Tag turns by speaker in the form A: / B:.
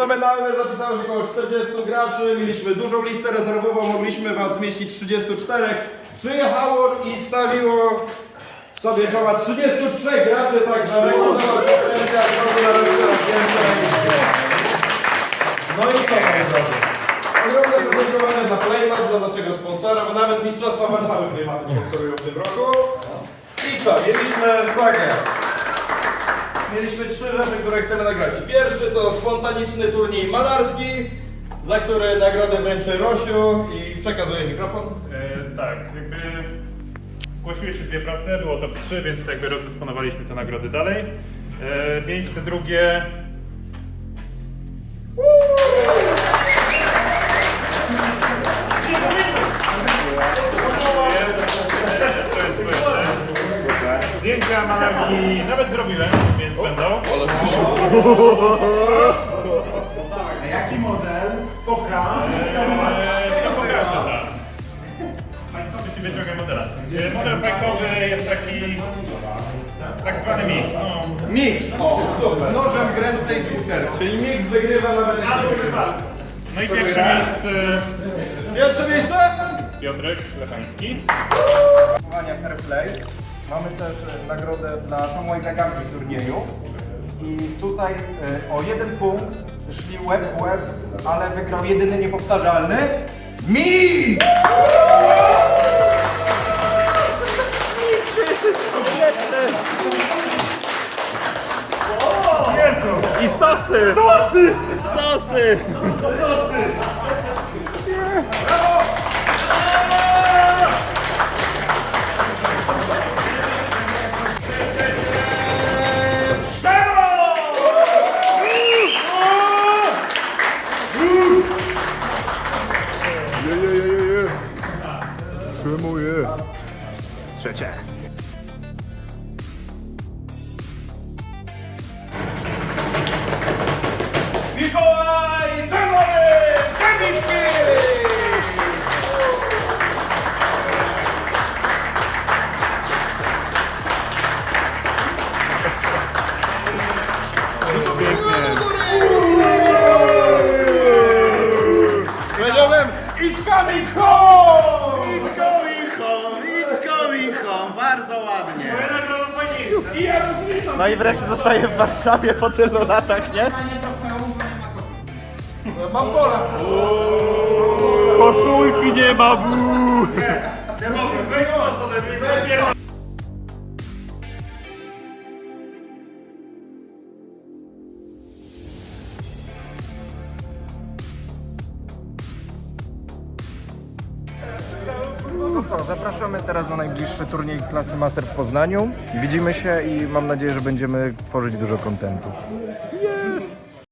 A: Fenomenalne, zapisało się około 40 graczy, mieliśmy dużą listę rezerwową, mogliśmy was zmieścić 34. Przyjechało i stawiło sobie czoła 33 graczy, także rekordowa konferencja, na więcej. No i co moi drodzy? Ogromne dla Playmat, dla naszego sponsora, bo nawet Mistrzostwa Warszawy Playmaty sponsorują w tym roku. I co, mieliśmy, tak jest. Mieliśmy trzy rzeczy, które chcemy nagrać. Pierwszy to spontaniczny turniej malarski, za który nagrodę wręczy Rosiu i przekazuję mikrofon.
B: E, tak, jakby zgłosiły się dwie prace, było to trzy, więc jakby rozdysponowaliśmy te nagrody dalej. E, miejsce drugie. Zdjęcia malarki.
C: Jaki model?
B: Pocha. To pokażę teraz. Fajkowy ci wyciągam modela. Eee, Model fajkowy jest taki tak zwany mix. No,
A: Mix! O, super.
C: Nożem w ręce i butelce.
A: Czyli mix wygrywa nawet.
B: no i pierwsze miejsce
A: Pierwsze miejsce!
B: Piotrek Lechański.
C: Fair Play. Mamy też e, nagrodę dla samej zagadki w turnieju. I tutaj e, o jeden punkt szli łeb w łeb, ale wygrał jedyny niepowtarzalny Mi!
B: I sosy!
D: Sosy! Sosy!
B: Trzecie.
D: No i wreszcie zostaje w Warszawie po tylu latach, nie?
A: Mam pola.
D: Koszulki nie ma! buu.
C: No co, zapraszamy teraz na najbliższy turniej klasy Master w Poznaniu. Widzimy się i mam nadzieję, że będziemy tworzyć dużo kontentu.